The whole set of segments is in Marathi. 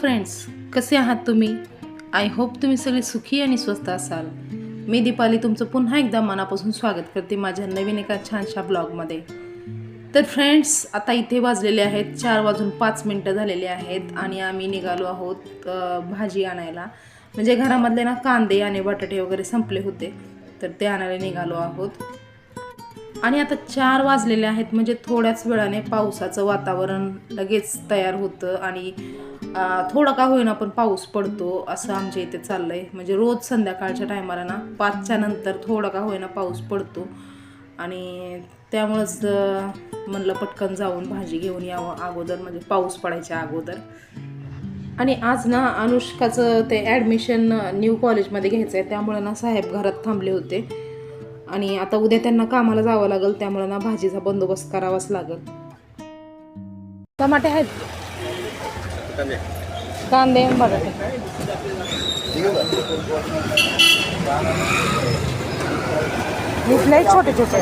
फ्रेंड्स कसे आहात तुम्ही? आय होप तुम्ही सगळे सुखी आणि स्वस्त असाल. मी दीपाली तुमचं पुन्हा एकदा मनापासून स्वागत करते माझ्या नवीन एका छानशा ब्लॉगमध्ये. तर फ्रेंड्स आता इथे वाजलेले आहेत चार वाजून पाच मिनटं झालेले आहेत आणि आम्ही निघालो आहोत भाजी आणायला. म्हणजे घरामधले ना कांदे आणि बटाटे वगैरे संपले होते तर ते आणायला निघालो आहोत. आणि आता चार वाजलेले आहेत म्हणजे थोड्याच वेळाने पावसाचं वातावरण लगेच तयार होतं आणि थोडं का होईना पण पाऊस पडतो असं आमच्या इथे चाललंय. म्हणजे रोज संध्याकाळच्या टायमाला ना पाचच्या नंतर थोडा का होईना पाऊस पडतो. आणि त्यामुळंच म्हणलं पटकन जाऊन भाजी घेऊन यावं अगोदर म्हणजे पाऊस पडायच्या अगोदर. आणि आज ना अनुष्काचं ते ॲडमिशन न्यू कॉलेजमध्ये घ्यायचं आहे त्यामुळे ना साहेब घरात थांबले होते. आणि आता उद्या त्यांना कामाला जावं लागेल. त्यामुळे ना भाजीचा बंदोबस्त करावाच लागेल. टमाटे आहेत? कांदे. बटाटे. इथले छोटे छोटे.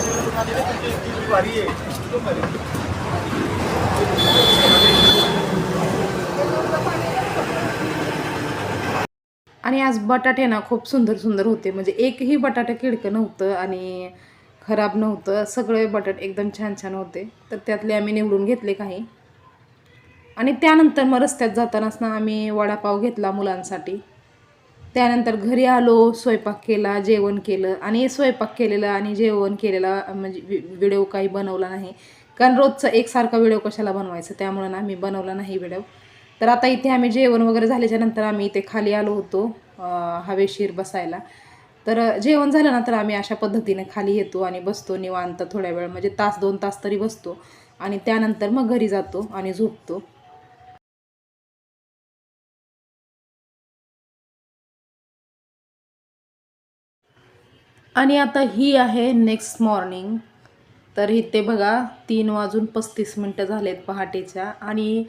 आणि आज बटाटे ना खूप सुंदर सुंदर होते. म्हणजे एकही बटाटा किडकं नव्हतं आणि खराब नव्हतं. सगळे बटाटे एकदम छान छान होते. तर त्यातले आम्ही निवडून घेतले काही. आणि त्यानंतर मग रस्त्यात जातानाच ना आम्ही वडापाव घेतला मुलांसाठी. त्यानंतर घरी आलो स्वयंपाक केला जेवण केलं आणि स्वयंपाक केलेलं आणि जेवण केलेला म्हणजे वि- व्हिडिओ काही बनवला नाही. कारण रोजचा एकसारखा व्हिडिओ कशाला बनवायचा? त्यामुळं ना मी बनवला नाही व्हिडिओ. तर आता इथे आम्ही जेवण वगैरे झाल्याच्यानंतर आम्ही इथे खाली आलो होतो हवेशीर बसायला. तर जेवण झालं ना तर आम्ही अशा पद्धतीने खाली येतो आणि बसतो निवांत थोड्या वेळ म्हणजे तास दोन तास तरी बसतो. आणि त्यानंतर मग घरी जातो आणि झोपतो. आणि आता ही आहे नेक्स्ट मॉर्निंग तर इथे बघा तीन वाजून पस्तीस मिनटं झालेत पहाटेच्या आणि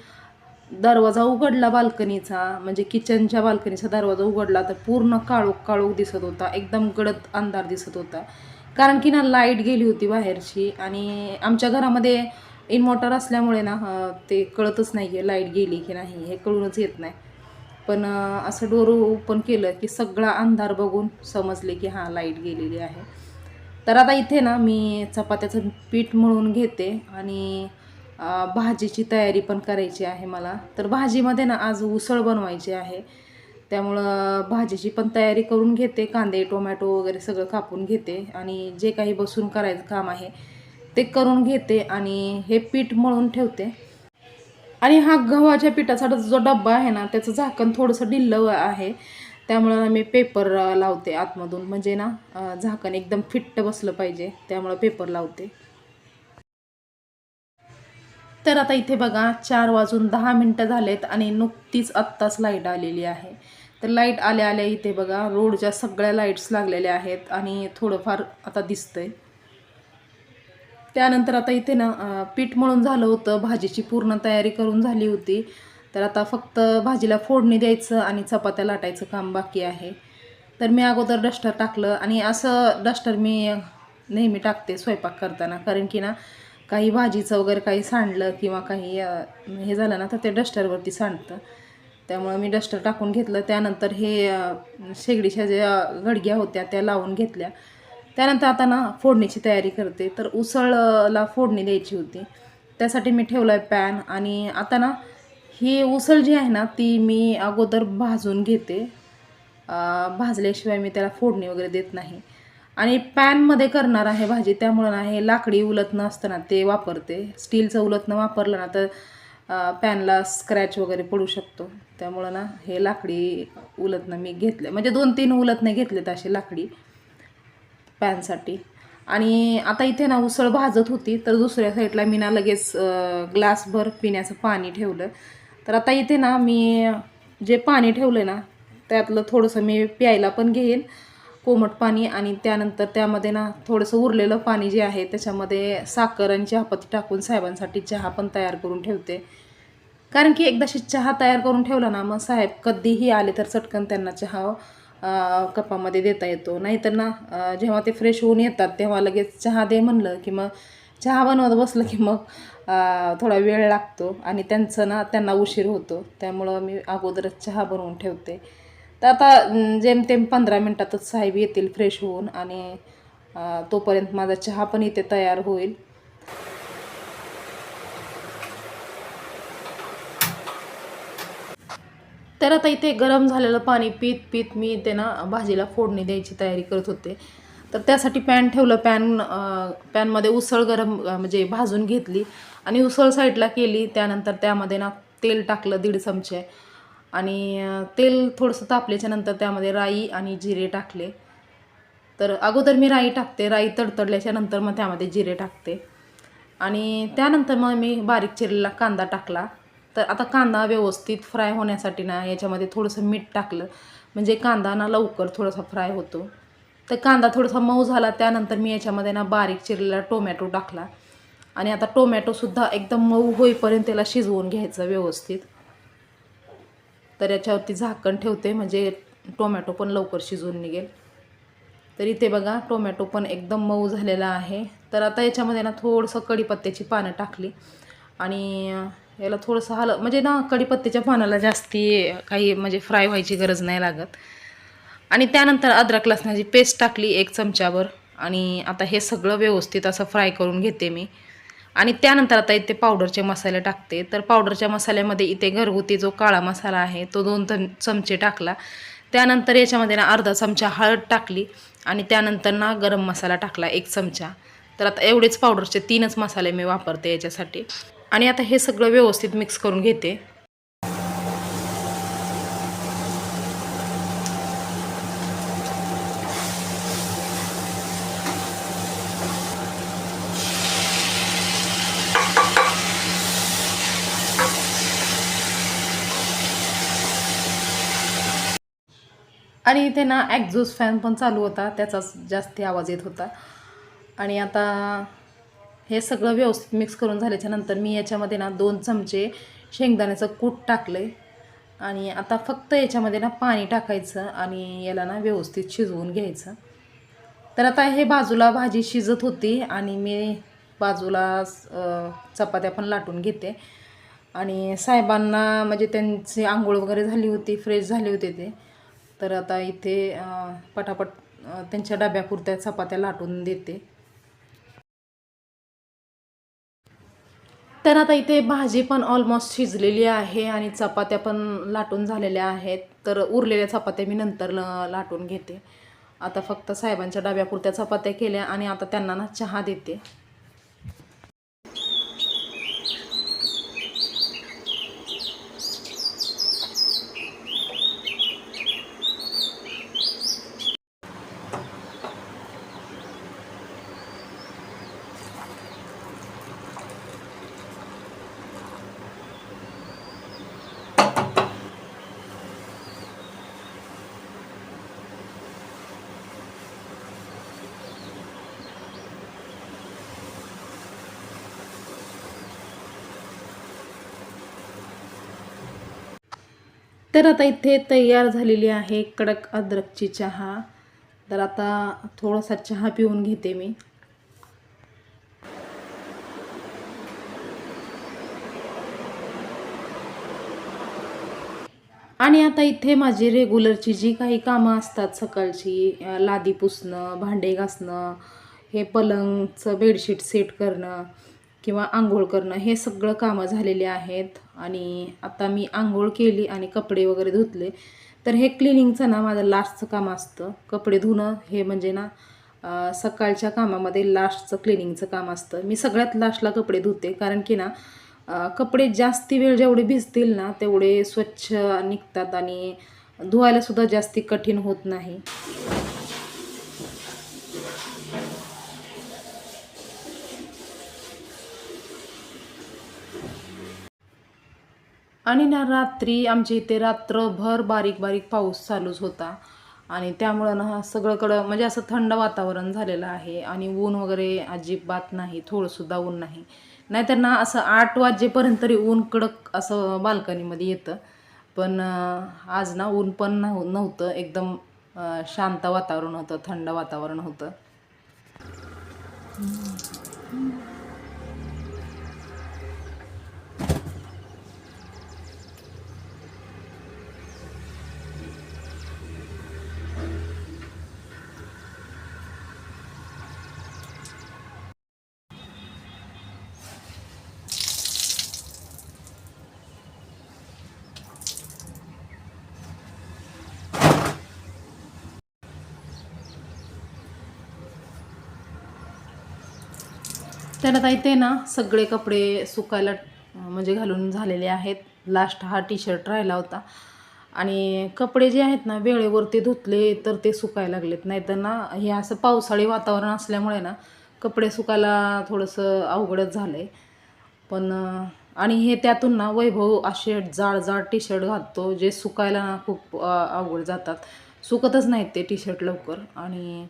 दरवाजा उघडला बाल्कनीचा. म्हणजे किचनच्या बाल्कनीचा दरवाजा उघडला तर पूर्ण काळोख काळोख दिसत होता. एकदम गडद अंधार दिसत होता. कारण की ना लाइट गेली होती बाहेरची आणि आमच्या घरामध्ये इन्व्हर्टर असल्यामुळे ना ते कळतच नाही आहे लाइट गेली की नाही. हे कळूनच येत नाही. पण असं डोर ओपन केलं की सगळा अंधार बघून समजले की हां लाइट गेलेली आहे. तर आता इथे ना मी चपात्याचं पीठ मळून घेते आणि भाजीची तयारी पण करायची आहे मला. तर भाजीमध्ये ना आज उसळ बनवायची आहे. त्यामुळं भाजीची पण तयारी करून घेते कांदे टोमॅटो वगैरे सगळं कापून घेते आणि जे काही बसून करायचं काम आहे ते करून घेते आणि हे पीठ मळून ठेवते. आणि हा गव्हाच्या पिठाचा जो डब्बा आहे ना त्याचं झाकण थोडंसं ढिल्लं आहे. त्यामुळं ना मी पेपर लावते आतमधून. म्हणजे ना झाकण एकदम फिट्ट बसलं पाहिजे. त्यामुळं पेपर लावते. तर आता इथे बघा चार वाजून दहा मिनटं झालेत आणि नुकतीच आत्ताच लाइट आलेली आहे. तर लाइट आल्या आल्या इथे बघा रोडच्या सगळ्या लाईट्स लागलेल्या आहेत आणि थोडंफार आता दिसतंय. त्यानंतर आता इथे ना पीठ मळून झालं होतं भाजीची पूर्ण तयारी करून झाली होती. तर आता फक्त भाजीला फोडणी द्यायचं आणि चपात्या लाटायचं काम बाकी आहे. तर मी अगोदर डस्टर टाकलं आणि असं डस्टर मी नेहमी टाकते स्वयंपाक करताना. कारण की ना काही भाजीचं वगैरे काही सांडलं किंवा काही हे झालं ना तर ते डस्टरवरती सांडतं. त्यामुळं मी डस्टर टाकून घेतलं. त्यानंतर हे शेगडीच्या ज्या गडग्या होत्या त्या लावून घेतल्या. त्यानंतर आता ना फोडणीची तयारी करते. तर उसळला फोडणी द्यायची होती. त्यासाठी मी ठेवलं आहे पॅन आणि आता ना ही उसळ जी आहे ना ती मी अगोदर भाजून घेते. भाजल्याशिवाय मी त्याला फोडणी वगैरे देत नाही. आणि पॅनमध्ये करणार आहे भाजी त्यामुळं ना हे लाकडी उलतणं असतं ना ते वापरते. स्टीलचं उलतणं वापरलं ना तर पॅनला स्क्रॅच वगैरे पडू शकतो. त्यामुळं ना हे लाकडी उलतणं मी घेतलं. म्हणजे दोन तीन उलतणे घेतलेत असे लाकडी. पॅनसाठी. आणि आता इथे ना उसळ भाजत होती तर दुसऱ्या साईडला मी ना लगेच ग्लासभर पिण्याचं पाणी ठेवलं. तर आता इथे ना मी जे पाणी ठेवलं ना त्यातलं थोडंसं मी प्यायला पण घेईन कोमट पाणी आणि त्यानंतर त्यामध्ये ना थोडंसं उरलेलं पाणी जे आहे त्याच्यामध्ये साखर आणि चहापत्ती टाकून साहेबांसाठी चहा पण तयार करून ठेवते. कारण की एकदाशी चहा तयार करून ठेवला ना मग साहेब कधीही आले तर चटकन त्यांना चहा कपामध्ये देता येतो. नाहीतर ना जेव्हा ते फ्रेश होऊन येतात तेव्हा लगेच चहा दे म्हणलं की मग चहा बनवत बसलं की मग थोडा वेळ लागतो आणि त्यांचं ना त्यांना उशीर होतो. त्यामुळं मी अगोदरच चहा बनवून ठेवते. तर आता जेमतेम पंधरा मिनटातच साहेब येतील फ्रेश होऊन आणि तोपर्यंत माझा चहा पण इथे तयार होईल. तर आता इथे गरम झालेलं पाणी पीत पीत मी इथे ना भाजीला फोडणी द्यायची तयारी करत होते. तर त्यासाठी पॅन ठेवलं पॅन पॅनमध्ये उसळ गरम म्हणजे भाजून घेतली आणि उसळ साईडला केली. त्यानंतर त्यामध्ये ना तेल टाकलं दीड चमचे आणि तेल थोडंसं तापल्याच्या नंतर त्यामध्ये राई आणि जिरे टाकले. तर अगोदर मी राई टाकते राई तडतडल्याच्या नंतर मग त्यामध्ये जिरे टाकते. आणि त्यानंतर मग मी बारीक चिरलेला कांदा टाकला. तर आता कांदा व्यवस्थित फ्राय होण्यासाठी ना याच्यामध्ये थोडंसं मीठ टाकलं. म्हणजे कांदा ना लवकर थोडासा फ्राय होतो. तर कांदा थोडासा मऊ झाला त्यानंतर मी याच्यामध्ये ना बारीक चिरलेला टोमॅटो टाकला. आणि आता टोमॅटोसुद्धा एकदम मऊ होईपर्यंत त्याला शिजवून घ्यायचं व्यवस्थित. तर याच्यावरती झाकण ठेवते म्हणजे टोमॅटो पण लवकर शिजवून निघेल. तर इथे बघा टोमॅटो पण एकदम मऊ झालेला आहे. तर आता याच्यामध्ये ना थोडंसं कढीपत्त्याची पानं टाकली. आणि याला थोडंसं हलं म्हणजे ना कढीपत्त्याच्या पानाला जास्ती काही म्हणजे फ्राय व्हायची गरज नाही लागत. आणि त्यानंतर अद्रक लसणाची पेस्ट टाकली एक चमच्यावर आणि आता हे सगळं व्यवस्थित असं फ्राय करून घेते मी. आणि त्यानंतर आता इथे पावडरचे मसाले टाकते. तर पावडरच्या मसाल्यामध्ये इथे घरगुती जो काळा मसाला आहे तो दोन चम चमचे टाकला. त्यानंतर याच्यामध्ये ना अर्धा चमचा हळद टाकली आणि त्यानंतर ना गरम मसाला टाकला एक चमचा. तर आता एवढेच पावडरचे तीनच मसाले मी वापरते याच्यासाठी. आणि आता हे सगळं व्यवस्थित मिक्स करून घेते. आणि इथे ना ॲक्झॉस्ट फॅन पण चालू होता त्याचाच जास्ती आवाज येत होता. आणि आता हे सगळं व्यवस्थित मिक्स करून झाल्याच्यानंतर मी याच्यामध्ये ना दोन चमचे शेंगदाण्याचं कूट टाकले आणि आता फक्त याच्यामध्ये ना पाणी टाकायचं आणि याला ना व्यवस्थित शिजवून घ्यायचं. तर आता हे बाजूला भाजी शिजत होती आणि मी बाजूला चपात्या पण लाटून घेते. आणि साहेबांना म्हणजे त्यांची आंघोळ वगैरे झाली होती फ्रेश झाले होते ते. तर आता इथे पटापट त्यांच्या डब्यापुरत्या चपात्या लाटून देते. तर आता इथे भाजी पण ऑलमोस्ट शिजलेली आहे आणि चपात्या पण लाटून झालेल्या आहेत. तर उरलेल्या चपात्या मी नंतर ल- लाटून घेते. आता फक्त साहेबांच्या डब्यापुरत्या चपात्या केल्या आणि आता त्यांना ना चहा देते. तर आता इथे तयार झालेली आहे कडक अद्रकची चहा. तर आता थोडासा चहा पिऊन घेते मी. आणि आता इथे माझी रेग्युलरची जी काही कामं असतात सकाळची लादी पुसणं भांडे घासणं हे पलंगचं बेडशीट सेट करणं किंवा आंघोळ करणं हे सगळं कामं झालेली आहेत. आणि आता मी आंघोळ केली आणि कपडे वगैरे धुतले. तर हे क्लिनिंगचं ना माझं लास्टचं काम असतं. कपडे धुणं हे म्हणजे ना सकाळच्या कामामध्ये लास्टचं क्लिनिंगचं काम असतं. मी सगळ्यात लास्टला कपडे धुते. कारण की ना कपडे जास्ती वेळ जेवढे भिजतील ना तेवढे स्वच्छ निघतात आणि धुवायलासुद्धा जास्ती कठीण होत नाही. आणि ना रात्री आमच्या इथे रात्रभर बारीक बारीक पाऊस चालूच होता. आणि त्यामुळं ना सगळंकडं म्हणजे असं थंड वातावरण झालेलं आहे. आणि ऊन वगैरे अजिबात नाही थोडंसुद्धा ऊन नाही. नाहीतर ना असं आठ वाजेपर्यंत तरी ऊन कडक असं बाल्कनीमध्ये येतं. पण आज ना ऊन पण नव्ह नव्हतं. एकदम शांत वातावरण होतं थंड वातावरण होतं. त्याला ताई ते ना सगळे कपडे सुकायला म्हणजे घालून झालेले आहेत. लास्ट हा टी शर्ट राहिला होता. आणि कपडे जे आहेत ना वेळेवरती धुतले तर ते सुकायला लागलेत. नाहीतर ना हे असं पावसाळी वातावरण असल्यामुळे ना कपडे सुकायला थोडंसं अवघडच झालं आहे पण आणि हे त्यातून ना वैभव असे जाड जाड टी शर्ट घालतो जे सुकायला ना खूप अवघड जातात. सुकतच नाहीत ते टी शर्ट लवकर. आणि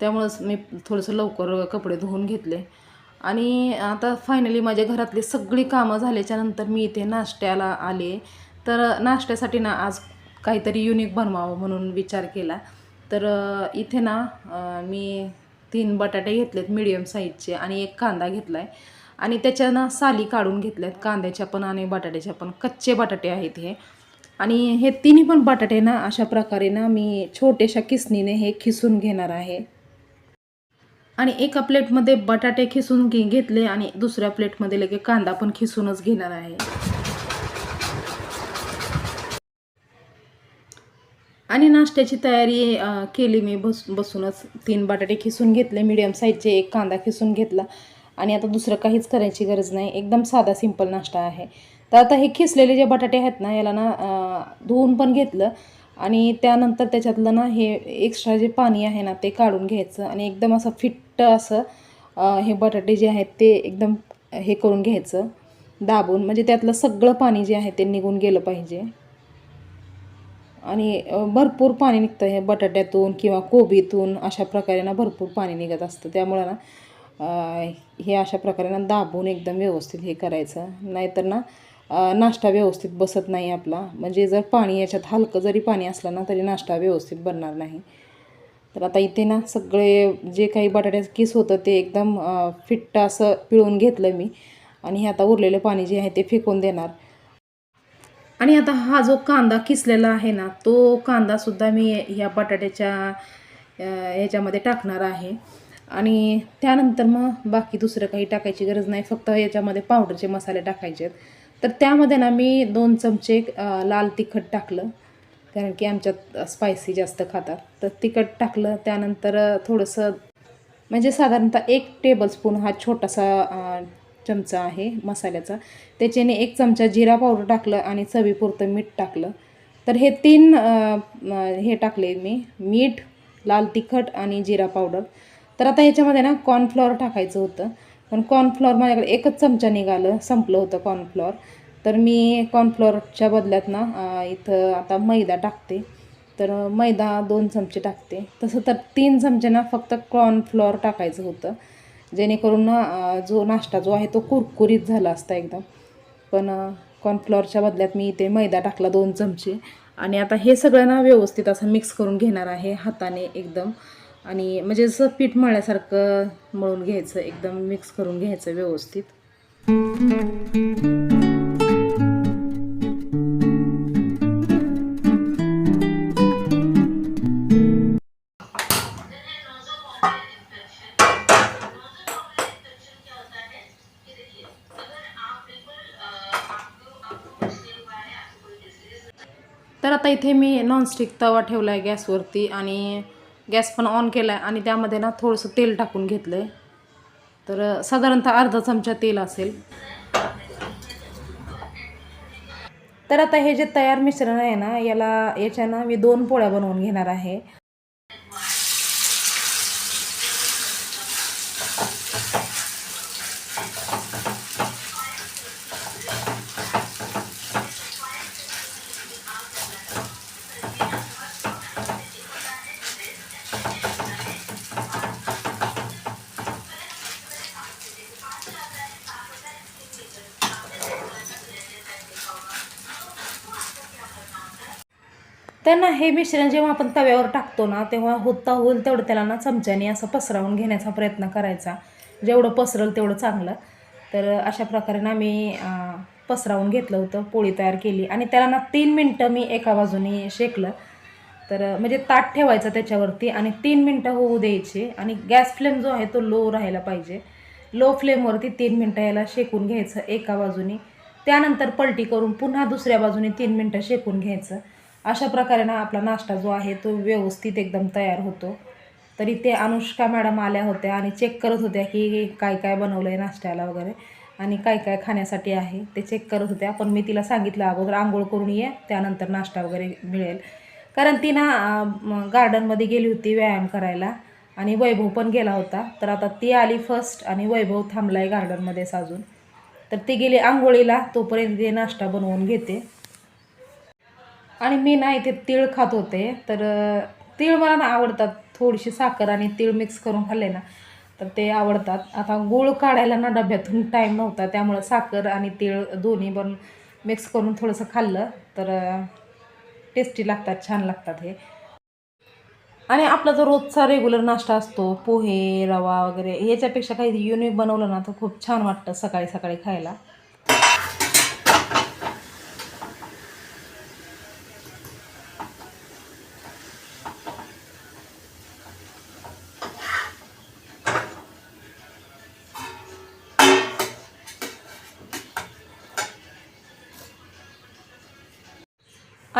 त्यामुळंच मी थोडंसं लवकर कपडे धुवून घेतले. आणि आता फायनली माझ्या घरातली सगळी कामं झाल्याच्यानंतर मी इथे नाश्त्याला आले. तर नाश्त्यासाठी ना आज काहीतरी युनिक बनवावं म्हणून विचार केला. तर इथे ना मी तीन बटाटे घेतलेत मिडियम साईजचे आणि एक कांदा घेतला आहे आणि त्याच्या ना साली काढून घेतल्यात. कांद्याच्या पण आणि बटाट्याच्या पण. कच्चे बटाटे आहेत हे. आणि हे तिन्ही पण बटाटे ना अशा प्रकारे ना मी छोट्याशा किसनीने हे खिसून घेणार आहे. आणि एका प्लेटमध्ये बटाटे खिसून घे घेतले आणि दुसऱ्या प्लेटमध्ये लगे कांदा पण खिसूनच घेणार आहे. आणि नाश्त्याची तयारी केली मी बस बसूनच. तीन बटाटे खिसून घेतले मीडियम साईजचे एक कांदा खिसून घेतला. आणि आता दुसरं काहीच करायची गरज नाही. एकदम साधा सिंपल नाश्ता आहे. तर आता हे खिसलेले जे बटाटे आहेत ना याला ना धुवून पण घेतलं. आणि त्यानंतर त्याच्यातलं ना हे एक्स्ट्रा जे पाणी आहे ना ते काढून घ्यायचं. आणि एकदम असं फिट घट्ट असं हे बटाटे जे आहेत ते एकदम हे करून घ्यायचं दाबून. म्हणजे त्यातलं सगळं पाणी जे आहे ते निघून गेलं पाहिजे. आणि भरपूर पाणी निघतं हे बटाट्यातून किंवा कोबीतून अशा प्रकारे ना भरपूर पाणी निघत असतं. त्यामुळं ना हे अशा प्रकारे ना दाबून एकदम व्यवस्थित हे करायचं. नाहीतर ना नाश्ता व्यवस्थित बसत नाही आपला. म्हणजे जर पाणी याच्यात हलकं जरी पाणी असलं ना तरी नाश्ता व्यवस्थित बनणार नाही. तर आता इथे ना सगळे जे काही बटाट्याचं किस होतं ते एकदम फिट्ट असं पिळून घेतलं मी. आणि हे आता उरलेलं पाणी जे आहे ते फेकून देणार. आणि आता हा जो कांदा किसलेला आहे ना तो कांदासुद्धा मी ह्या बटाट्याच्या ह्याच्यामध्ये टाकणार आहे. आणि त्यानंतर मग बाकी दुसरं काही टाकायची गरज नाही फक्त याच्यामध्ये पावडरचे मसाले टाकायचे आहेत तर त्यामध्ये ना मी दोन चमचे लाल तिखट टाकलं. कारण की आमच्यात स्पायसी जास्त खातात. तर तिखट टाकलं त्यानंतर थोडंसं म्हणजे साधारणतः एक टेबलस्पून हा छोटासा चमचा आहे मसाल्याचा. त्याच्याने एक चमचा जिरा पावडर टाकलं आणि चवीपुरतं मीठ टाकलं. तर हे तीन हे टाकले मी. मीठ लाल तिखट आणि जिरा पावडर. तर आता ह्याच्यामध्ये ना कॉर्नफ्लॉवर टाकायचं होतं. पण कॉर्नफ्लॉवर माझ्याकडे एकच चमचा निघालं संपलं होतं कॉर्नफ्लॉवर तर मी कॉर्नफ्लोअरच्या बदल्यात ना इथं आता मैदा टाकते. तर मैदा दोन चमचे टाकते. तसं तर तीन चमचे ना फक्त कॉर्नफ्लोअर टाकायचं होतं. जेणेकरून ना जो नाश्ता जो आहे तो कुरकुरीत झाला असता एकदम. पण कॉर्नफ्लोअरच्या बदल्यात मी इथे मैदा टाकला दोन चमचे. आणि आता हे सगळं ना व्यवस्थित असं मिक्स करून घेणार आहे हाताने एकदम. आणि म्हणजे जसं पीठ मळल्यासारखं मळून घ्यायचं एकदम मिक्स करून घ्यायचं व्यवस्थित. तर आता इथे मी नॉनस्टिक तवा ठेवला आहे गॅसवरती आणि गॅस पण ऑन केला आहे आणि त्यामध्ये ना थोडंसं तेल टाकून घेतलं आहे तर साधारणतः अर्धा चमचा तेल असेल. तर आता हे जे तयार मिश्रण आहे ना याला याच्या ना मी दोन पोळ्या बनवून घेणार आहे. तर ना हे मिश्रण जेव्हा आपण तव्यावर टाकतो ना तेव्हा होता होईल तेवढं त्याला ना चमच्याने असं पसरवून घेण्याचा प्रयत्न करायचा. जेवढं पसरल तेवढं चांगलं. तर अशा प्रकारे ना मी पसरावून घेतलं होतं पोळी तयार केली. आणि त्याला ना तीन मिनटं मी एका बाजूने शेकलं. तर म्हणजे ताट ठेवायचं त्याच्यावरती आणि तीन मिनटं होऊ द्यायचे. आणि गॅस फ्लेम जो आहे तो लो राहायला पाहिजे. लो फ्लेमवरती तीन मिनटं याला शेकून घ्यायचं एका बाजूने. त्यानंतर पलटी करून पुन्हा दुसऱ्या बाजूने तीन मिनटं शेकून घ्यायचं. अशा प्रकारे ना आपला नाश्ता जो आहे तो व्यवस्थित एकदम तयार होतो. तरी ते अनुष्का मॅडम आल्या होत्या आणि चेक करत होत्या की काय काय बनवलं आहे नाश्त्याला वगैरे. आणि काय काय खाण्यासाठी आहे ते चेक करत होत्या. पण मी तिला सांगितलं अगोदर आंघोळ करून ये त्यानंतर नाश्ता वगैरे मिळेल. कारण ती ना गार्डनमध्ये गेली होती व्यायाम करायला आणि वैभव पण गेला होता. तर आता ती आली फर्स्ट आणि वैभव थांबला आहे गार्डनमध्येच अजून. तर ती गेली आंघोळीला तोपर्यंत ते नाश्ता बनवून घेते. आणि मी ना इथे तीळ खात होते तर तीळ मला ना आवडतात. थोडीशी साखर आणि तीळ मिक्स करून खाल्ले ना तर ते आवडतात. आता गूळ काढायला ना डब्यातून टाईम नव्हता त्यामुळं साखर आणि तीळ दोन्ही पण मिक्स करून थोडंसं खाल्लं. तर टेस्टी लागतात छान लागतात हे. आणि आपला जो रोजचा रेग्युलर नाश्ता असतो पोहे रवा वगैरे याच्यापेक्षा काही युनिक बनवलं ना तर खूप छान वाटतं सकाळी सकाळी खायला.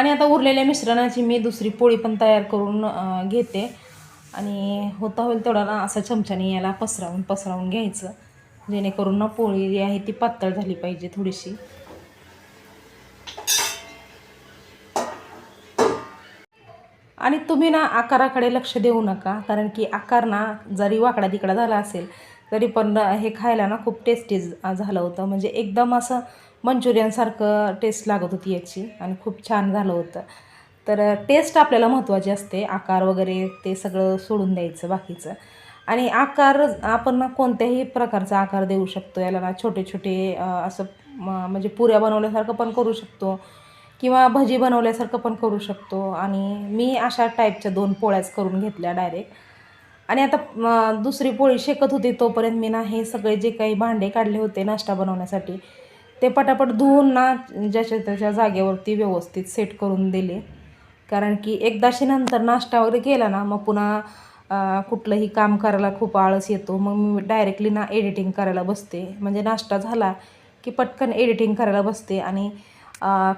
आणि आता उरलेल्या मिश्रणाची मी दुसरी पोळी पण तयार करून घेते. आणि होता होईल तेवढा ना असं चमच्याने याला पसरावून पसरावून घ्यायचं. जेणेकरून ना पोळी जी आहे ती पातळ झाली पाहिजे थोडीशी. आणि तुम्ही ना आकाराकडे लक्ष देऊ नका कारण की आकार ना जरी वाकडा तिकडा झाला असेल तरी पण हे खायला ना खूप टेस्टी झालं होतं. म्हणजे एकदम असं मंचुरियनसारखं टेस्ट लागत होती याची आणि खूप छान झालं होतं. तर टेस्ट आपल्याला महत्त्वाची असते. आकार वगैरे ते सगळं सोडून द्यायचं बाकीचं. आणि आकार आपण ना कोणत्याही प्रकारचा आकार देऊ शकतो. याला ना छोटे छोटे असं म्हणजे पुऱ्या बनवल्यासारखं पण करू शकतो किंवा भजी बनवल्यासारखं पण करू शकतो. आणि मी अशा टाईपच्या दोन पोळ्याच करून घेतल्या डायरेक्ट आणि आता दुसरी पोळी शेकत होती तोपर्यंत मी ना हे सगळे जे काही भांडे काढले होते नाश्ता बनवण्यासाठी ते पटापट धुवून ना ज्याच्या त्याच्या जागेवरती व्यवस्थित सेट करून दिले. कारण की एकदाशी नंतर नाश्ता वगैरे केला ना मग पुन्हा कुठलंही काम करायला खूप आळस येतो. मग मी डायरेक्टली ना एडिटिंग करायला बसते. म्हणजे नाश्ता झाला की पटकन एडिटिंग करायला बसते. आणि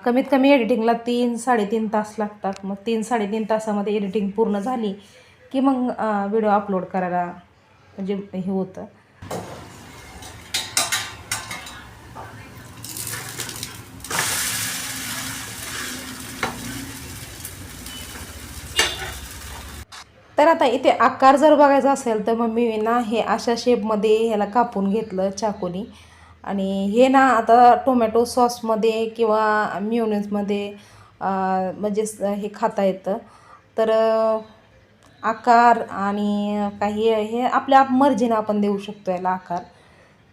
कमीत कमी एडिटिंगला तीन साडेतीन तास लागतात. मग तीन साडेतीन तासामध्ये एडिटिंग पूर्ण झाली की मग व्हिडिओ अपलोड करायला म्हणजे हे होतं. तर आता इथे आकार जर बघायचा असेल तर मग मी ना हे अशा शेपमध्ये ह्याला कापून घेतलं चाकूनी. आणि हे ना आता टोमॅटो सॉसमध्ये किंवा म्युनिजमध्ये म्हणजे हे खाता येतं. तर आकार आणि काही हे आपल्या मर्जीनं आपण देऊ शकतो याला आकार.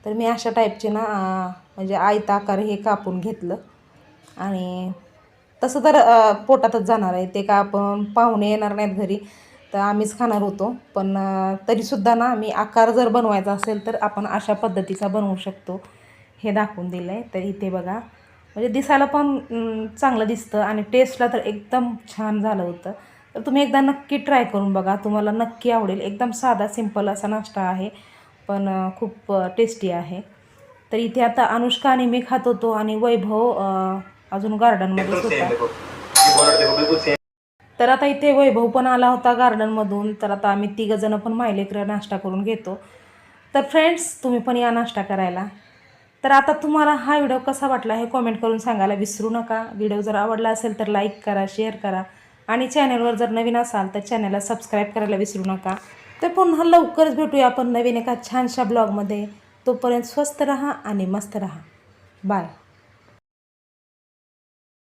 तर मी अशा टाईपचे ना म्हणजे आयता आकार हे कापून घेतलं. आणि तसं तर पोटातच जाणार आहे. ते का आपण पाहुणे येणार नाहीत घरी. तर आम्हीच खाणार होतो. पण तरीसुद्धा ना मी आकार जर बनवायचा असेल तर आपण अशा पद्धतीचा बनवू शकतो. हे दाखवून दिलं आहे तर इथे बघा. म्हणजे दिसायला पण चांगलं दिसतं आणि टेस्टला तर एकदम छान झालं होतं. तर तुम्ही एकदा नक्की ट्राय करून बघा. तुम्हाला नक्की आवडेल. एकदम साधा सिंपल असा नाश्ता आहे. पण खूप टेस्टी आहे. तर इथे आता अनुष्का आणि मी खात होतो आणि वैभव अजून गार्डनमध्येच होता तर आता इथे वैभव पण आला होता गार्डनमधून तर आता आम्ही तिघंजणं पण माहिलेकर नाश्ता करून घेतो. तर फ्रेंड्स तुम्ही पण या नाश्ता करायला. तर आता तुम्हाला हा व्हिडिओ कसा वाटला हे कॉमेंट करून सांगायला विसरू नका. व्हिडिओ जर आवडला असेल तर लाईक करा शेअर करा. आणि चॅनलवर जर नवीन असाल तर चॅनलला सबस्क्राईब करायला विसरू नका. तर पुन्हा लवकरच भेटूया आपण नवीन एका छानशा ब्लॉगमध्ये तोपर्यंत स्वस्त रहा आणि मस्त रहा. बाय